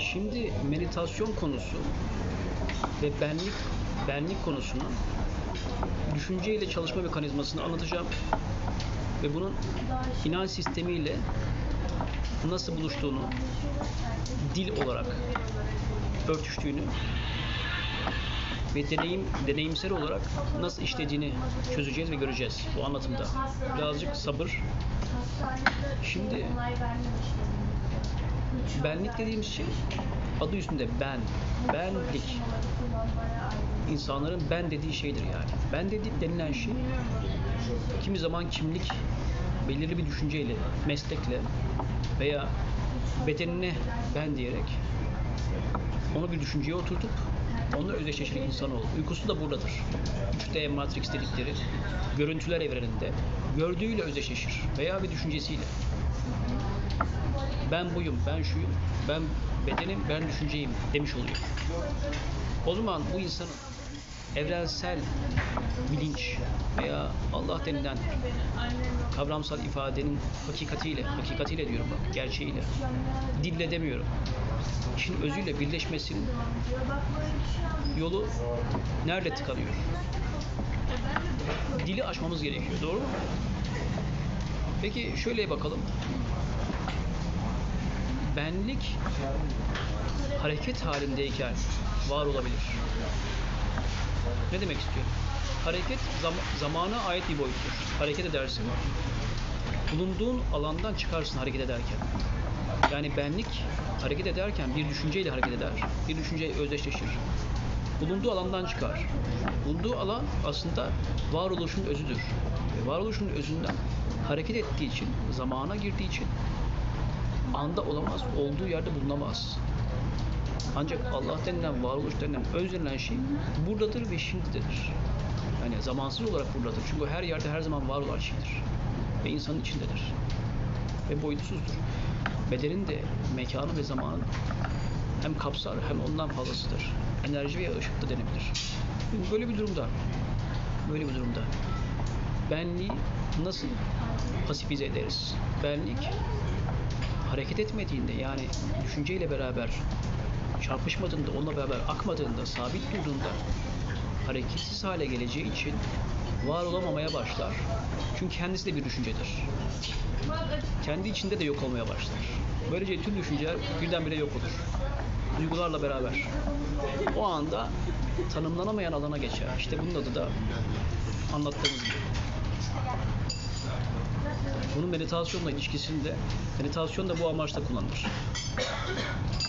Şimdi meditasyon konusu ve benlik benlik konusunu düşünceyle çalışma mekanizmasını anlatacağım ve bunun inanç sistemiyle nasıl buluştuğunu dil olarak örtüştüğünü ve deneyim deneyimsel olarak nasıl işlediğini çözeceğiz ve göreceğiz bu anlatımda. Birazcık sabır. Şimdi benlik dediğimiz şey adı üstünde ben, benlik. İnsanların ben dediği şeydir yani. Ben dedi denilen şey kimi zaman kimlik belirli bir düşünceyle, meslekle veya bedenine ben diyerek onu bir düşünceye oturtup onunla özdeşleşir insan olur. Uykusu da buradadır. 3D Matrix dedikleri görüntüler evreninde gördüğüyle özdeşleşir veya bir düşüncesiyle. Ben buyum, ben şuyum, ben bedenim, ben düşünceyim demiş oluyor. O zaman bu insanın evrensel bilinç veya Allah denilen kavramsal ifadenin hakikatiyle, hakikatiyle diyorum bak, gerçeğiyle, dille demiyorum. İşin özüyle birleşmesinin yolu nerede tıkanıyor? Dili aşmamız gerekiyor, doğru mu? Peki şöyle bakalım. Benlik hareket halindeyken var olabilir. Ne demek istiyorum? Hareket zam- zamana ait bir boyuttur. Hareket edersin. Bulunduğun alandan çıkarsın hareket ederken. Yani benlik hareket ederken bir düşünceyle hareket eder. Bir düşünceyle özdeşleşir. Bulunduğu alandan çıkar. Bulunduğu alan aslında varoluşun özüdür. Ve varoluşun özünden hareket ettiği için, zamana girdiği için anda olamaz, olduğu yerde bulunamaz. Ancak Allah denilen, varoluş denilen, öz denilen şey buradadır ve şimdidedir. Yani zamansız olarak buradadır. Çünkü her yerde her zaman var olan şeydir. Ve insanın içindedir. Ve boyutsuzdur. Bedenin de mekanı ve zamanı hem kapsar hem ondan fazlasıdır. Enerji veya ışık da denebilir. Böyle bir durumda, böyle bir durumda benliği nasıl pasifize ederiz? Benlik hareket etmediğinde yani düşünceyle beraber çarpışmadığında, onunla beraber akmadığında, sabit durduğunda hareketsiz hale geleceği için var olamamaya başlar. Çünkü kendisi de bir düşüncedir. Kendi içinde de yok olmaya başlar. Böylece tüm düşünceler birdenbire yok olur. Duygularla beraber. O anda tanımlanamayan alana geçer. İşte bunun adı da anlattığımız gibi. Bunun meditasyonla ilişkisinde, meditasyon da bu amaçla kullanılır.